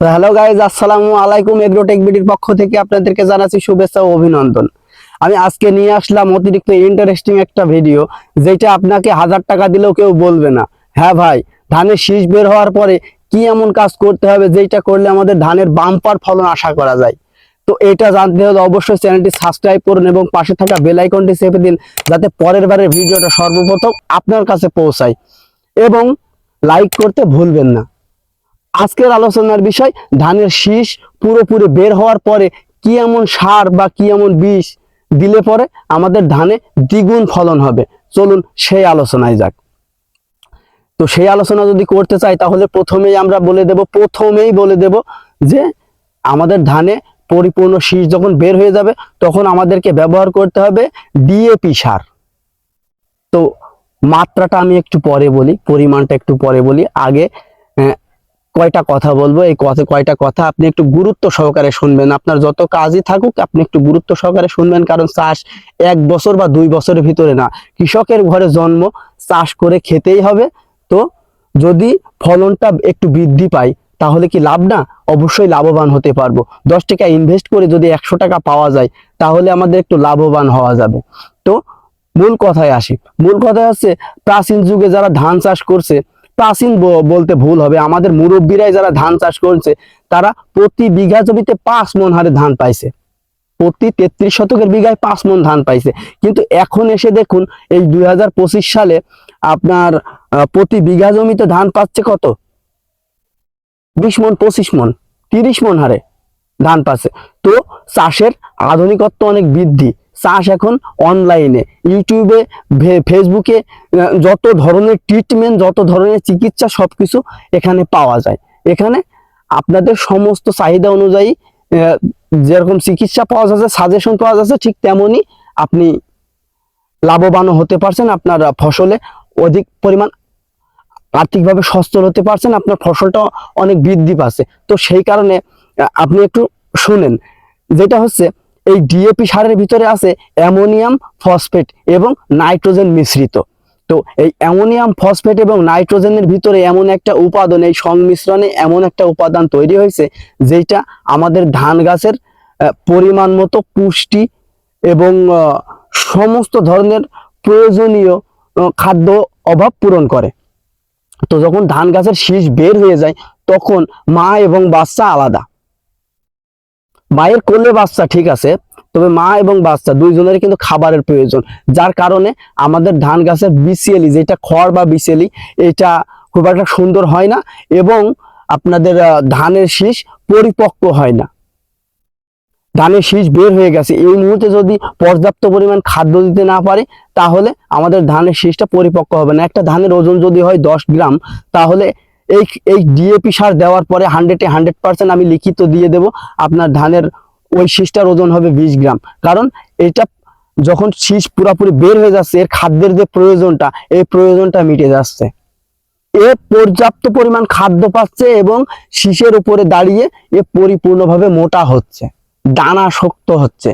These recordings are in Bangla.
হ্যালো গাইজ, আসসালামু আলাইকুম এগ্রোটেক বিডির পক্ষ থেকে আপনাদেরকে জানাচ্ছি শুভেচ্ছা ও অভিনন্দন। আমি আজকে নিয়ে আসলাম অতিরিক্ত ইন্টারেস্টিং একটা ভিডিও যেটা আপনাকে হাজার টাকা দিলেও কেউ বলবে না। হ্যাঁ ভাই, ধানের শীষ বের হওয়ার পরে কি এমন কাজ করতে হবে যেটা করলে আমাদের ধানের বাম্পার ফলন আশা করা যায়? তো এটা জানতে হলে অবশ্যই চ্যানেলটি সাবস্ক্রাইব করুন এবং পাশে থাকা বেল আইকনটি চেপে দিন, যাতে পরের বারের ভিডিওটা সর্বপ্রথম আপনার কাছে পৌঁছায়। এবং লাইক করতে ভুলবেন না। আজকের আলোচনার বিষয়, ধানের শীষ পুরোপুরি বের হওয়ার পরে কি এমন সার বা কি এমন বিষ দিলে পরে আমাদের ধানে দ্বিগুণ ফলন হবে? চলুন সেই আলোচনায় যাক। তো সেই আলোচনা যদি করতে চাই, তাহলে প্রথমেই আমরা বলে দেব, প্রথমেই বলে দেব যে আমাদের ধানে পরিপূর্ণ শীষ যখন বের হয়ে যাবে, তখন আমাদেরকে ব্যবহার করতে হবে ডিএপি সার। তো মাত্রাটা আমি একটু পরে বলি, পরিমাণটা একটু পরে বলি। আগে কয়টা কথা বলব? এই কথা কয়টা কথা আপনি একটু গুরুত্ব সহকারে শুনবেন। আপনার যত কাজই থাকুক, আপনি একটু গুরুত্ব সহকারে শুনবেন, কারণ চাষ এক বছর বা দুই বছরের ভিতরে না। কৃষকের ঘরে জন্ম, চাষ করে খেতেই হবে। তো যদি ফলনটা একটু বৃদ্ধি পায়, তাহলে কি লাভ না? অবশ্যই লাভবান হতে পারব। দশ টাকা ইনভেস্ট করে যদি একশো টাকা পাওয়া যায়, তাহলে আমাদের একটু লাভবান হওয়া যাবে। তো মূল কথায় আসি। মূল কথায় হচ্ছে, প্রাচীন যুগে যারা ধান চাষ করছে প্রাচীন বলতে ভুল হবে। আমাদের মুরব্বীরাই যারা ধান চাষ করছে, তারা প্রতি বিঘা জমিতে পাঁচ মন হারে ধান পাইছে। প্রতি তেত্রিশ শতকের বিঘায় পাঁচ মন ধান পাইছে। কিন্তু এখন এসে দেখুন, এই দুই হাজার পঁচিশ সালে আপনার প্রতি বিঘা জমিতে ধান পাচ্ছে কত? বিশ মন, পঁচিশ মন, তিরিশ মন হারে ধান পাচ্ছে। তো চাষের আধুনিকত্ব অনেক বৃদ্ধি। চাষ এখন অনলাইনে ইউটিউবে ফেসবুকে যত ধরনের ট্রিটমেন্ট যত ধরনের চিকিৎসা সবকিছু এখানে পাওয়া যায়। এখানে আপনাদের সমস্ত চাহিদা অনুযায়ী যেরকম চিকিৎসা পাওয়া যাচ্ছে সাজেশন পাওয়া যাচ্ছে, ঠিক তেমনই আপনি লাভবানও হতে পারছেন, আপনার ফসলে অধিক পরিমাণ আর্থিকভাবে সচ্ছল হতে পারছেন, আপনার ফসলটা অনেক বৃদ্ধি পাচ্ছে। তো সেই কারণে আপনি একটু শুনেন। যেটা হচ্ছে এই ডিএপি সারের ভিতরে আছে অ্যামোনিয়াম ফসফেট এবং নাইট্রোজেন মিশ্রিত। তো এই অ্যামোনিয়াম ফসফেট এবং নাইট্রোজেনের ভিতরে এমন একটা উপাদান, এই সংমিশ্রণে এমন একটা উপাদান তৈরি হয়েছে যেটা আমাদের ধান গাছের পরিমাণ মতো পুষ্টি এবং সমস্ত ধরনের প্রয়োজনীয় খাদ্য অভাব পূরণ করে। তো যখন ধান গাছের শীষ বের হয়ে যায়, তখন মা এবং বাচ্চা আলাদা। মায়ের কোলে বাচ্চা ঠিক আছে, তবে মা এবং বাচ্চা দুইজনের কিন্তু খাবারের প্রয়োজন। যার কারণে আমাদের ধান গাছের বিসিএলি যেটা খড় বা বিসিএলি এটা খুব একটা সুন্দর হয় না এবং আপনাদের ধানের শীষ পরিপক্ক হয় না। ধানের শীষ বের হয়ে গেছে। এই মুহূর্তে যদি পর্যাপ্ত পরিমাণ খাদ্য দিতে না পারে, তাহলে আমাদের ধানের শীষটা পরিপক্ক হবে না। একটা ধানের ওজন যদি হয় দশ গ্রাম, তাহলে এই এই ডিএপি সার দেওয়ার পরে হান্ড্রেডে হান্ড্রেড পার্সেন্ট আমি লিখিত দিয়ে দেব। আপনার ধানের ওই শীষটার ওজন হবে বিশ গ্রাম। কারণ এটা যখন শীষ পুরাপুরি বের হয়ে যাচ্ছে, এর খাদ্যের যে প্রয়োজনটা, এই প্রয়োজনটা মিটে যাচ্ছে। এ পর্যাপ্ত পরিমাণ খাদ্য পাচ্ছে এবং শীষের উপরে দাঁড়িয়ে এ পরিপূর্ণভাবে মোটা হচ্ছে, দানা শক্ত হচ্ছে।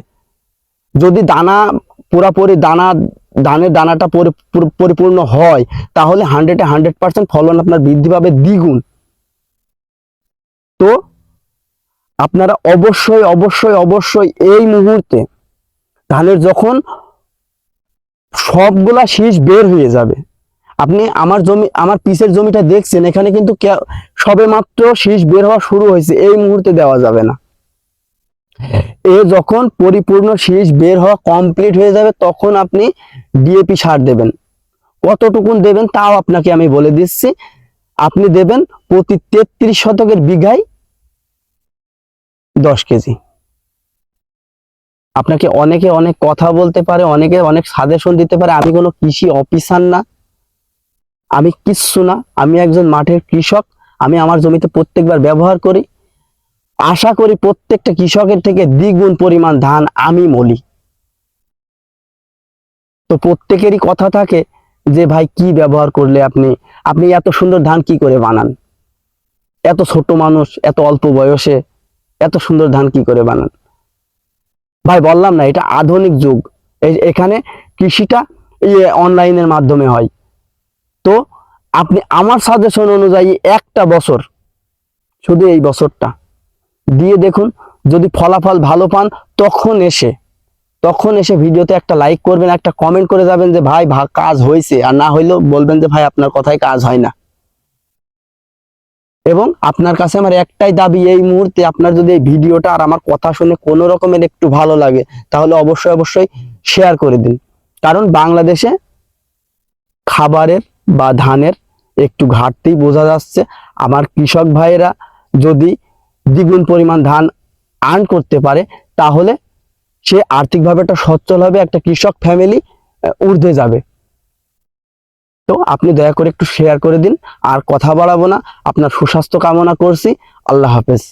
যদি দানা, পুরাপুরি দানা ধানের দানাটা পরি- পরিপূর্ণ হয়, তাহলে হান্ড্রেডে হান্ড্রেড পার্সেন্ট ফলন আপনার বৃদ্ধি পাবে দ্বিগুণ। তো আপনারা অবশ্যই অবশ্যই অবশ্যই এই মুহূর্তে ধানের যখন সবগুলা শীষ বের হয়ে যাবে, আপনি আমার জমি, আমার পিসের জমিটা দেখছেন, এখানে কিন্তু সবে মাত্র শীষ বের হওয়া শুরু হয়েছে, এই মুহূর্তে দেওয়া যাবে না। এ যখন পরিপূর্ণ শীষ বের হওয়া কমপ্লিট হয়ে যাবে, তখন আপনি ডিএপি সার দেবেন। কতটুকুন দেবেন তাও আপনাকে আমি বলে দিচ্ছি। আপনি দেবেন প্রতি তেত্রিশ শতকের বিঘায় দশ কেজি। আপনাকে অনেকে অনেক কথা বলতে পারে, অনেকে অনেক সাজেশন দিতে পারে, আমি কোনো কৃষি অফিসার না। আমি কিচ্ছু না, আমি একজন মাঠের কৃষক, আমি আমার জমিতে প্রত্যেকবার ব্যবহার করি। আশা করি প্রত্যেকটা কৃষকের থেকে দ্বিগুণ পরিমাণ ধান আমি মলি। তো প্রত্যেকেরই কথা থাকে যে, ভাই, কি ব্যবহার করলে আপনি আপনি এত সুন্দর ধান কি করে বানান? এত ছোট মানুষ, এত অল্প বয়সে এত সুন্দর ধান কি করে বানান? ভাই, বললাম না, এটা আধুনিক যুগ। এখানে কৃষিটা অনলাইনের মাধ্যমে হয়। তো আপনি, আমার সাজেশন অনুযায়ী একটা বছর, শুধু এই বছরটা, দিয়ে দেখুন, যদি ফলাফল ভালো পান, তখন এসে তখন এসে ভিডিওতে একটা লাইক করবেন, একটা কমেন্ট করে যাবেন যে, ভাই কাজ হয়েছে আর না হইলেও বলবেন যে, ভাই, আপনার কথায় কাজ হয় না। এবং আপনার কাছে আমার একটাই দাবি, এই মুহূর্তে আপনার যদি এই ভিডিওটা আর আমার কথা শুনে কোনো রকমের একটু ভালো লাগে, তাহলে অবশ্যই অবশ্যই শেয়ার করে দিন। কারণ বাংলাদেশে খাবারের বা ধানের একটু ঘাটতি বোঝা যাচ্ছে। আমার কৃষক ভাইয়েরা যদি দ্বিগুণ পরিমাণ ধান আর্ন করতে পারে, তাহলে সে আর্থিকভাবে একটা সচ্ছল হবে, একটা কৃষক ফ্যামিলি ঊর্ধ্বে যাবে। তো আপনি দয়া করে একটু শেয়ার করে দিন, আর কথা বাড়াবো না। আপনার সুস্বাস্থ্য কামনা করছি। আল্লাহ হাফেজ।